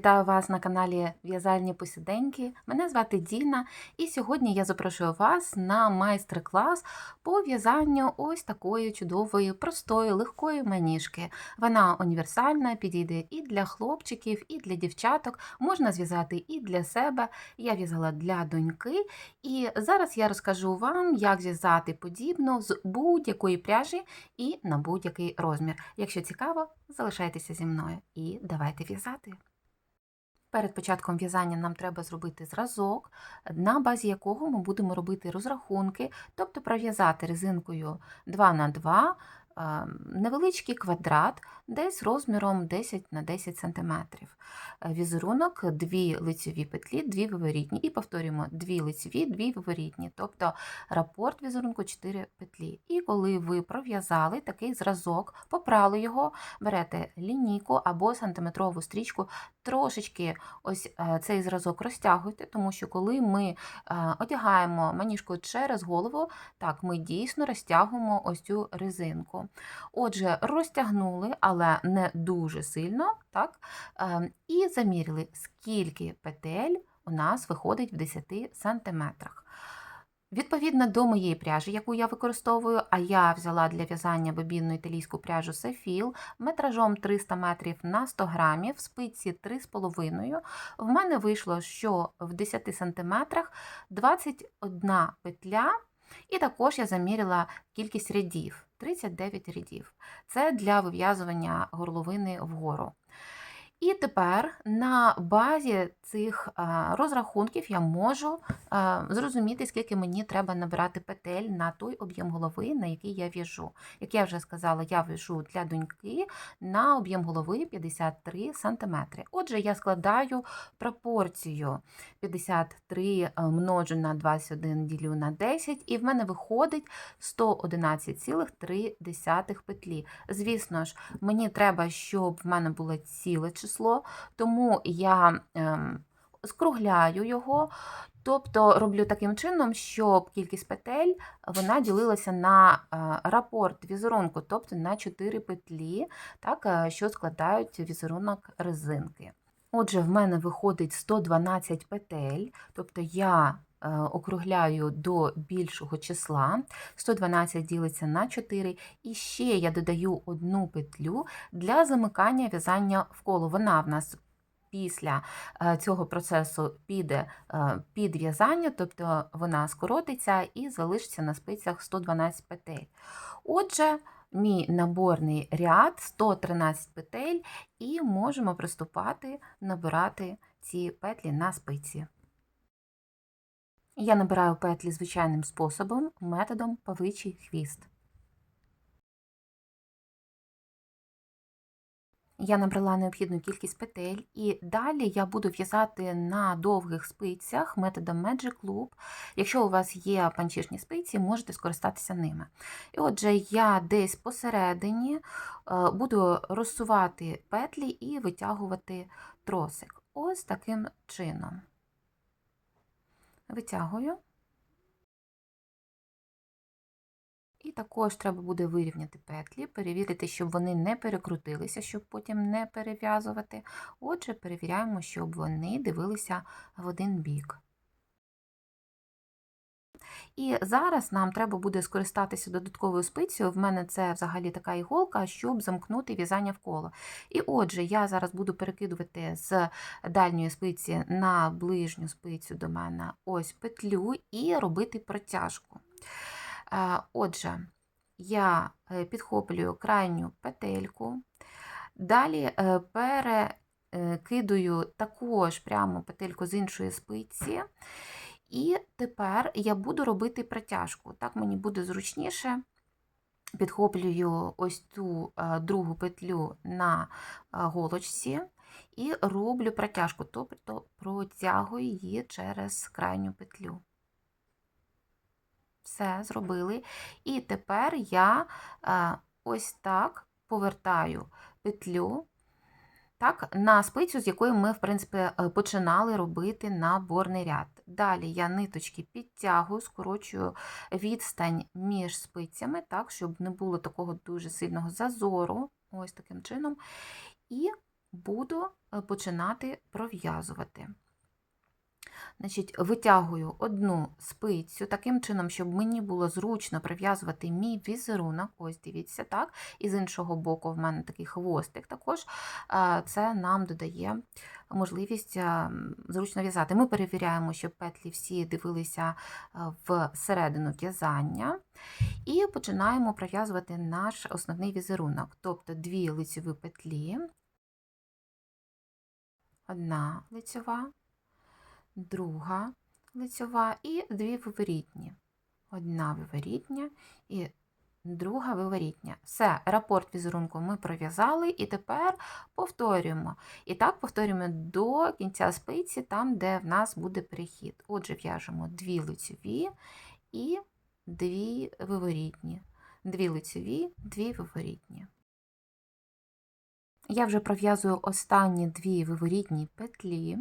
Вітаю вас на каналі В'язальні посіденьки. Мене звати Діна, і сьогодні я запрошую вас на майстер-клас по в'язанню ось такої чудової, простої, легкої маніжки. Вона універсальна, підійде і для хлопчиків, і для дівчаток. Можна зв'язати і для себе. Я в'язала для доньки. І зараз я розкажу вам, як зв'язати подібно з будь-якої пряжі і на будь-який розмір. Якщо цікаво, залишайтеся зі мною і давайте в'язати. Перед початком в'язання нам треба зробити зразок, на базі якого ми будемо робити розрахунки, тобто пров'язати резинкою 2 на 2 е, невеличкий квадрат, десь розміром 10 на 10 см. Візерунок, дві лицеві петлі, дві виворітні. І повторюємо дві лицеві, дві виворітні, тобто рапорт візерунку 4 петлі. І коли ви пров'язали такий зразок, попрали його, берете лінійку або сантиметрову стрічку, трошечки ось е, цей зразок розтягуйте, тому що коли ми е, одягаємо маніжку через голову, так, ми дійсно розтягуємо ось цю резинку. Отже, розтягнули, але не дуже сильно, так, е, і заміряли, скільки петель у нас виходить в 10 сантиметрах. Відповідно до моєї пряжі, яку я використовую, а я взяла для в'язання бобінну італійську пряжу Сефіл метражом 300 метрів на 100 грамів, спиці 3,5. В мене вийшло, що в 10 сантиметрах 21 петля, і також я заміряла кількість рядів 39 рядів. Це для вив'язування горловини вгору. І тепер на базі цих розрахунків я можу зрозуміти, скільки мені треба набирати петель на той об'єм голови, на який я в'яжу. Як я вже сказала, я в'яжу для доньки на об'єм голови 53 см. Отже, я складаю пропорцію 53 множу на 21 ділю на 10, і в мене виходить 111,3 петлі. Звісно ж, мені треба, щоб в мене було ціле число число, тому я ем, скругляю його, тобто роблю таким чином, щоб кількість петель вона ділилася на е, рапорт візерунку, тобто на 4 петлі, так, е, що складають візерунок резинки. Отже, в мене виходить 112 петель, тобто я округляю до більшого числа, 112 ділиться на 4, і ще я додаю одну петлю для замикання в'язання в коло. Вона в нас після е, цього процесу піде е, під в'язання, тобто вона скоротиться і залишиться на спицях 112 петель. Отже, мій наборний ряд 113 петель, і можемо приступати набирати ці петлі на спиці. Я набираю петлі звичайним способом, методом павичий хвіст. Я набрала необхідну кількість петель, і далі я буду в'язати на довгих спицях методом Magic Loop. Якщо у вас є панчішні спиці, можете скористатися ними. І отже, я десь посередині е, буду розсувати петлі і витягувати тросик. Ось таким чином. Витягую. І також треба буде вирівняти петлі, перевірити, щоб вони не перекрутилися, щоб потім не перев'язувати. Отже, перевіряємо, щоб вони дивилися в один бік. І зараз нам треба буде скористатися додатковою спицею. В мене це взагалі така іголка, щоб замкнути в'язання в коло. І отже, я зараз буду перекидувати з дальньої спиці на ближню спицю до мене ось петлю і робити протяжку. Отже, я е, підхоплюю крайню петельку, далі е, перекидую також прямо петельку з іншої спиці, і тепер я буду робити протяжку. Так мені буде зручніше. Підхоплюю ось ту е, другу петлю на голочці і роблю протяжку, тобто протягую її через крайню петлю. Все, зробили. І тепер я е, ось так повертаю петлю так, на спицю, з якої ми, в принципі, е, починали робити наборний ряд. Далі я ниточки підтягую, скорочую відстань між спицями, так, щоб не було такого дуже сильного зазору, ось таким чином. І буду е, починати пров'язувати. Значить, витягую одну спицю таким чином, щоб мені було зручно прив'язувати мій візерунок. Ось дивіться, так. І з іншого боку, в мене такий хвостик також. Це нам додає можливість зручно в'язати. Ми перевіряємо, щоб петлі всі дивилися всередину в'язання. І починаємо пров'язувати наш основний візерунок, тобто дві лицьові петлі, одна лицьова, друга лицьова і дві виворітні. Одна виворітня і друга виворітня. Все, рапорт візерунку ми пров'язали і тепер повторюємо. І так повторюємо до кінця спиці, там, де в нас буде перехід. Отже, в'яжемо дві лицьові і дві виворітні. Дві лицеві, дві виворітні. Я вже пров'язую останні дві виворітні петлі.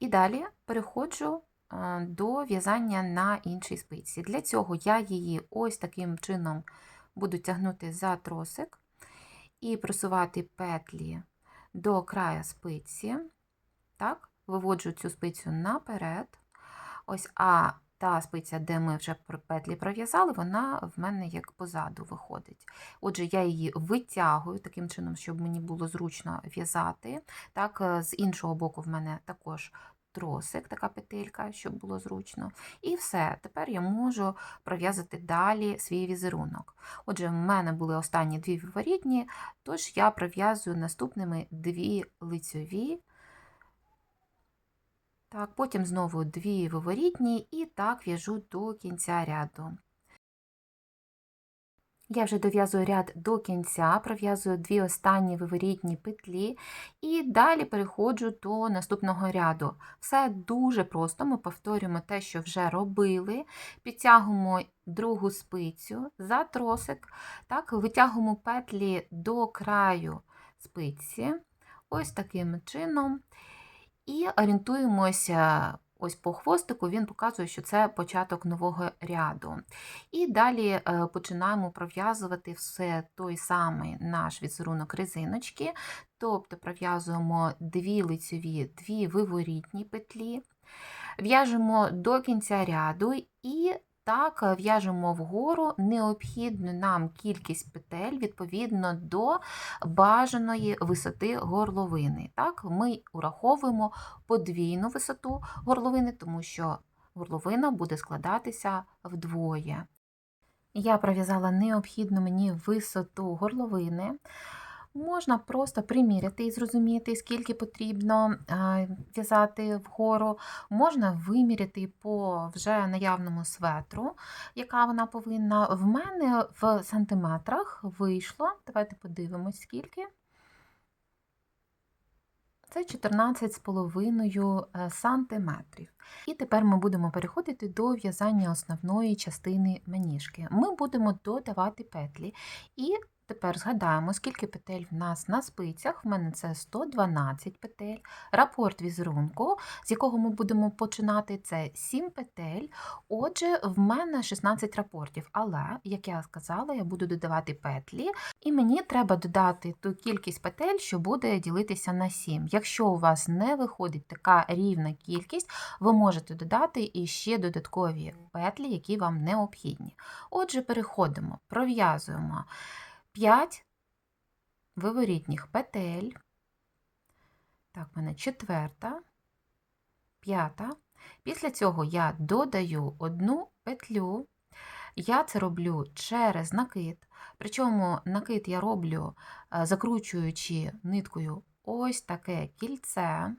І далі переходжу е, до в'язання на іншій спиці. Для цього я її ось таким чином буду тягнути за тросик і просувати петлі до краю спиці. Так, виводжу цю спицю наперед. Ось, а та спиця, де ми вже петлі пров'язали, вона в мене як позаду виходить. Отже, я її витягую таким чином, щоб мені було зручно в'язати. Так, е, З іншого боку, в мене також тросик, така петелька, щоб було зручно. І все, тепер я можу пров'язати далі свій візерунок. Отже, в мене були останні дві виворітні, тож я пров'язую наступними дві лицьові. Так, потім знову дві виворітні і так в'яжу до кінця ряду. Я вже дов'язую ряд до кінця, пров'язую дві останні виворітні петлі і далі переходжу до наступного ряду. Все дуже просто, ми повторюємо те, що вже робили, підтягуємо другу спицю за тросик, так, витягуємо петлі до краю спиці, ось таким чином. І орієнтуємося ось по хвостику, він показує, що це початок нового ряду. І далі е, починаємо пров'язувати все той самий наш візерунок резиночки, тобто пров'язуємо дві лицеві, дві виворітні петлі, в'яжемо до кінця ряду і так е, в'яжемо вгору необхідну нам кількість петель відповідно до бажаної висоти горловини. Так, Ми ураховуємо подвійну висоту горловини, тому що горловина буде складатися вдвоє. Я пров'язала необхідну мені висоту горловини. Можна просто приміряти і зрозуміти, скільки потрібно в'язати вгору. Можна виміряти по вже наявному светру, яка вона повинна. В мене в сантиметрах вийшло. Давайте подивимось, скільки. Це 14,5 е, сантиметрів. І тепер ми будемо переходити до в'язання основної частини маніжки. Ми будемо додавати петлі і Тепер згадаємо, скільки петель в нас на спицях. В мене це 112 петель. Рапорт візерунку, з якого ми будемо починати, це 7 петель. Отже, в мене 16 рапортів. Але, як я сказала, я буду додавати петлі, і мені треба додати ту кількість петель, що буде ділитися на 7. Якщо у вас не виходить така рівна кількість, ви можете додати іще додаткові петлі, які вам необхідні. Отже, переходимо, пров'язуємо. 5 виворітніх петель. Так, в мене четверта, п'ята. Після цього я додаю одну петлю. Я це роблю через накид. Причому накид я роблю, е, закручуючи ниткою ось таке кільце.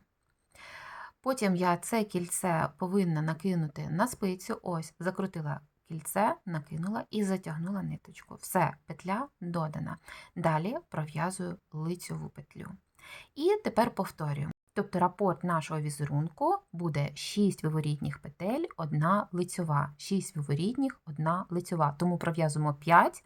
Потім я це кільце повинна накинути на спицю, ось, закрутила кільце накинула і затягнула ниточку. Все, петля додана. Далі пров'язую лицьову петлю. І тепер повторюємо. Тобто рапорт нашого візерунку буде 6 виворітніх петель, одна лицьова, 6 виворітніх, одна лицьова. Тому пров'язуємо 5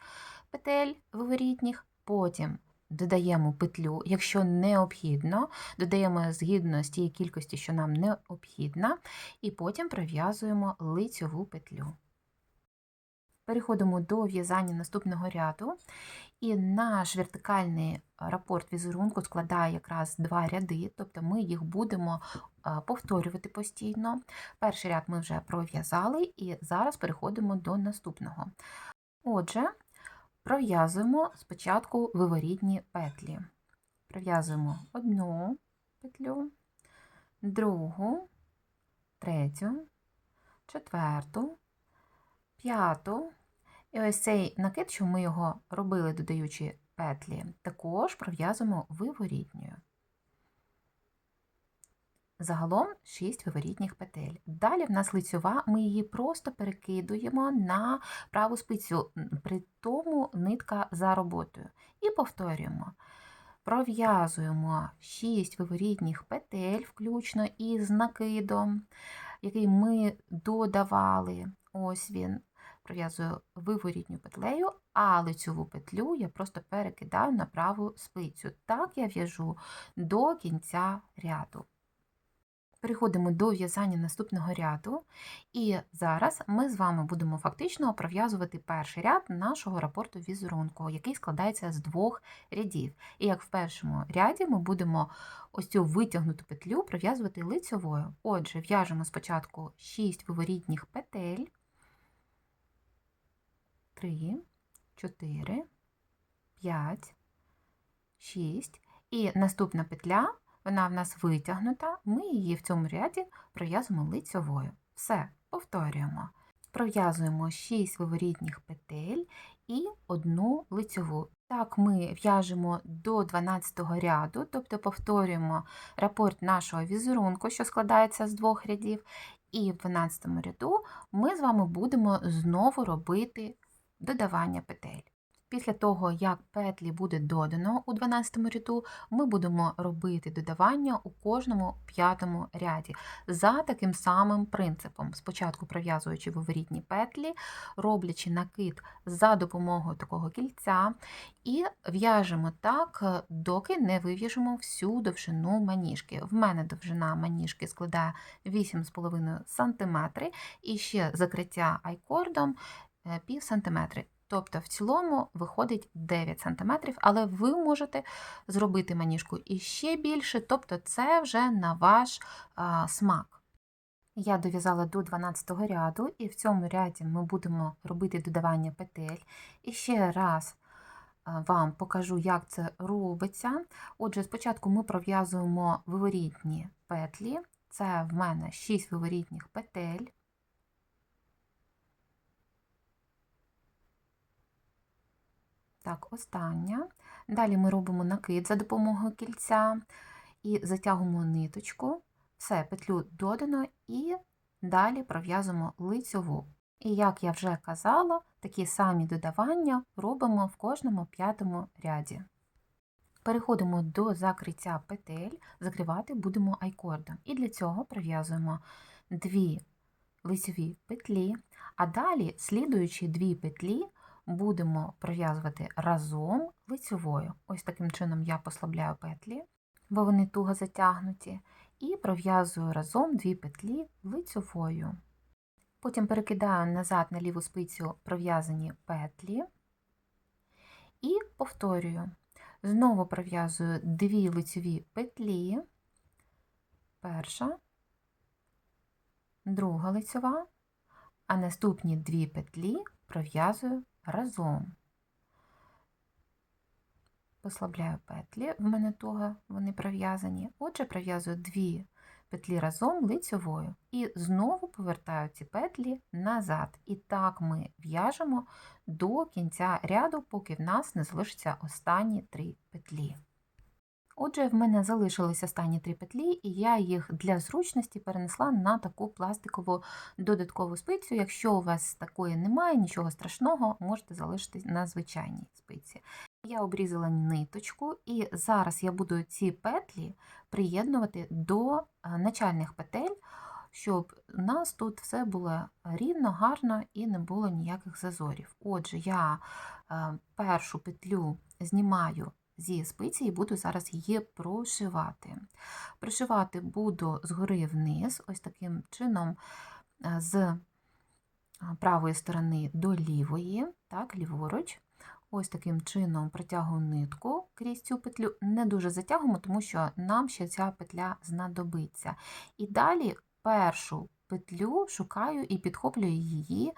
петель виворітніх, потім додаємо петлю, якщо необхідно, додаємо згідно з тієї кількості, що нам необхідна, і потім пров'язуємо лицьову петлю. Переходимо до в'язання наступного ряду, і наш вертикальний рапорт візерунку складає якраз два ряди, тобто ми їх будемо повторювати постійно. Перший ряд ми вже пров'язали, і зараз переходимо до наступного. Отже, пров'язуємо спочатку виворітні петлі. Пров'язуємо одну петлю, другу, третю, четверту, п'яту. І ось цей накид, що ми його робили, додаючи петлі, також пров'язуємо виворітньою. Загалом 6 виворітніх петель. Далі в нас лицьова, ми її просто перекидуємо на праву спицю, при тому нитка за роботою. І повторюємо. Пров'язуємо 6 виворітніх петель, включно із накидом, який ми додавали. Ось він. Пров'язую виворітню петлею, а лицьову петлю я просто перекидаю на праву спицю. Так я в'яжу до кінця ряду. Переходимо до в'язання наступного ряду, і зараз ми з вами будемо фактично пров'язувати перший ряд нашого рапорту візерунку, який складається з двох рядів. І як в першому ряді ми будемо ось цю витягнуту петлю пров'язувати лицьовою. Отже, в'яжемо спочатку 6 виворітніх петель, 3, 4, 5, 6. І наступна петля вона в нас витягнута, ми її в цьому ряді пров'язуємо лицьовою. Все, повторюємо. Пров'язуємо 6 виворітніх петель і одну лицьову. Так ми в'яжемо до 12 ряду, тобто повторюємо рапорт нашого візерунку, що складається з двох рядів, і в 12 ряду ми з вами будемо знову робити додавання петель. Після того, як петлі буде додано у 12 ряду, ми будемо робити додавання у кожному п'ятому ряді за таким самим принципом. Спочатку пров'язуючи виворітні петлі, роблячи накид за допомогою такого кільця, і в'яжемо так, доки не вив'яжемо всю довжину маніжки. В мене довжина маніжки складає 8,5 см, і ще закриття айкордом пів сантиметри. Тобто в цілому виходить 9 см, але ви можете зробити маніжку іще більше, тобто це вже на ваш а, смак. Я дов'язала до 12 ряду, і в цьому ряді ми будемо робити додавання петель. І ще раз вам покажу, як це робиться. Отже, спочатку ми пров'язуємо виворітні петлі, це в мене 6 виворітніх петель. Так, остання. Далі ми робимо накид за допомогою кільця і затягуємо ниточку. Все, петлю додано і далі пров'язуємо лицьову. І, як я вже казала, такі самі додавання робимо в кожному п'ятому ряді. Переходимо до закриття петель, закривати будемо айкордом. І для цього пров'язуємо дві лицьові петлі, а далі, слідуючи дві петлі, будемо пров'язувати разом лицьовою. Ось таким чином я послабляю петлі, бо вони туго затягнуті, і пров'язую разом дві петлі лицьовою. Потім перекидаю назад на ліву спицю пров'язані петлі і повторюю. Знову пров'язую дві лицьові петлі, перша, друга лицьова, а наступні дві петлі пров'язую разом. Послабляю петлі, в мене туго вони пров'язані. Отже, пров'язую дві петлі разом лицьовою і знову повертаю ці петлі назад. І так ми в'яжемо до кінця ряду, поки в нас не залишаться останні три петлі. Отже, в мене залишились останні три петлі, і я їх для зручності перенесла на таку пластикову додаткову спицю. Якщо у вас такої немає, нічого страшного, можете залишити на звичайній спиці. Я обрізала ниточку, і зараз я буду ці петлі приєднувати до начальних петель, щоб у нас тут все було рівно, гарно і не було ніяких зазорів. Отже, я першу петлю знімаю зі спиці і буду зараз її прошивати. Прошивати буду згори вниз, ось таким чином, з правої сторони до лівої, так, ліворуч. Ось таким чином протягую нитку крізь цю петлю. Не дуже затягуємо, тому що нам ще ця петля знадобиться. І далі першу петлю шукаю і підхоплюю її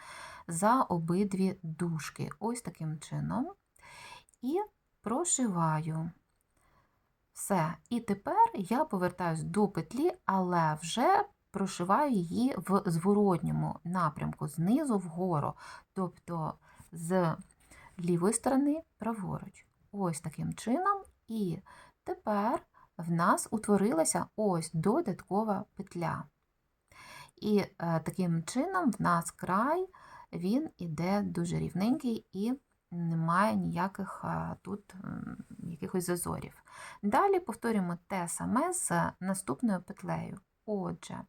за обидві дужки. Ось таким чином. І прошиваю. Все. І тепер я повертаюсь до петлі, але вже прошиваю її в зворотньому напрямку, знизу вгору, тобто з лівої сторони праворуч. Ось таким чином. І тепер в нас утворилася ось додаткова петля. І е, таким чином в нас край він іде дуже рівненький і немає ніяких е, тут якихось зазорів. Далі повторюємо те саме з наступною петлею. Отже,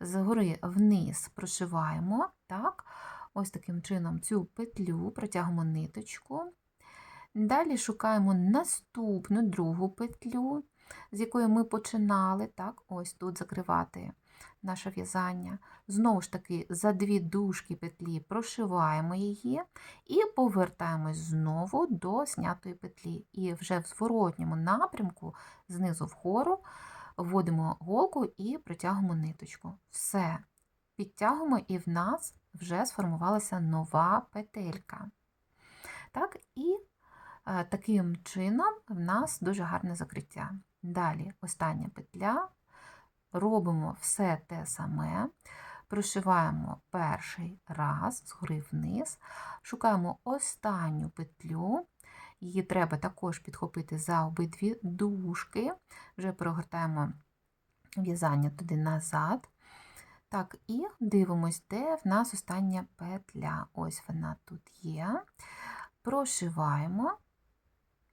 згори вниз прошиваємо, так, ось таким чином цю петлю, протягуємо ниточку. Далі шукаємо наступну другу петлю, з якої ми починали, так, ось тут закривати наше в'язання. Знову ж таки, за дві дужки петлі прошиваємо її і повертаємось знову до знятої петлі. І вже в зворотньому напрямку, знизу вгору, вводимо голку і протягуємо ниточку. Все. Підтягуємо, і в нас вже сформувалася нова петелька. Так, і е, таким чином в нас дуже гарне закриття. Далі остання петля, робимо все те саме, прошиваємо перший раз згори вниз, шукаємо останню петлю, її треба також підхопити за обидві дужки, вже прогортаємо в'язання туди назад. Так, і дивимось, де в нас остання петля. Ось вона тут є. Прошиваємо,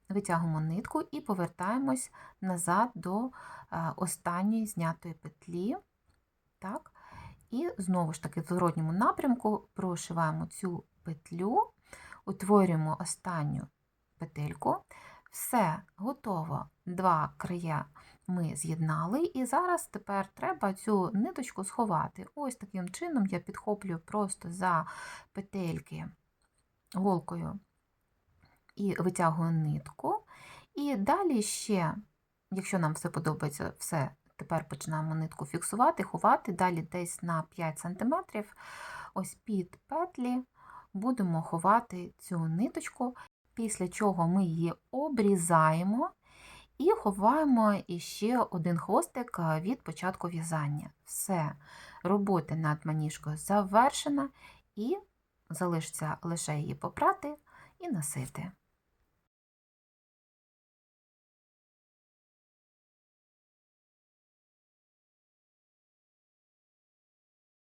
витягуємо нитку і повертаємось назад до е, останньої знятої петлі. Так. І знову ж таки в зворотньому напрямку прошиваємо цю петлю, утворюємо останню петельку. Все, готово. Два края ми з'єднали, і зараз тепер треба цю ниточку сховати. Ось таким чином я підхоплюю просто за петельки голкою і витягую нитку. І далі ще, якщо нам все подобається, все, тепер починаємо нитку фіксувати, ховати, далі десь на 5 см, ось під петлі будемо ховати цю ниточку, після чого ми її обрізаємо і ховаємо іще один хвостик від початку в'язання. Все, робота над маніжкою завершена, і залишиться лише її попрати і носити.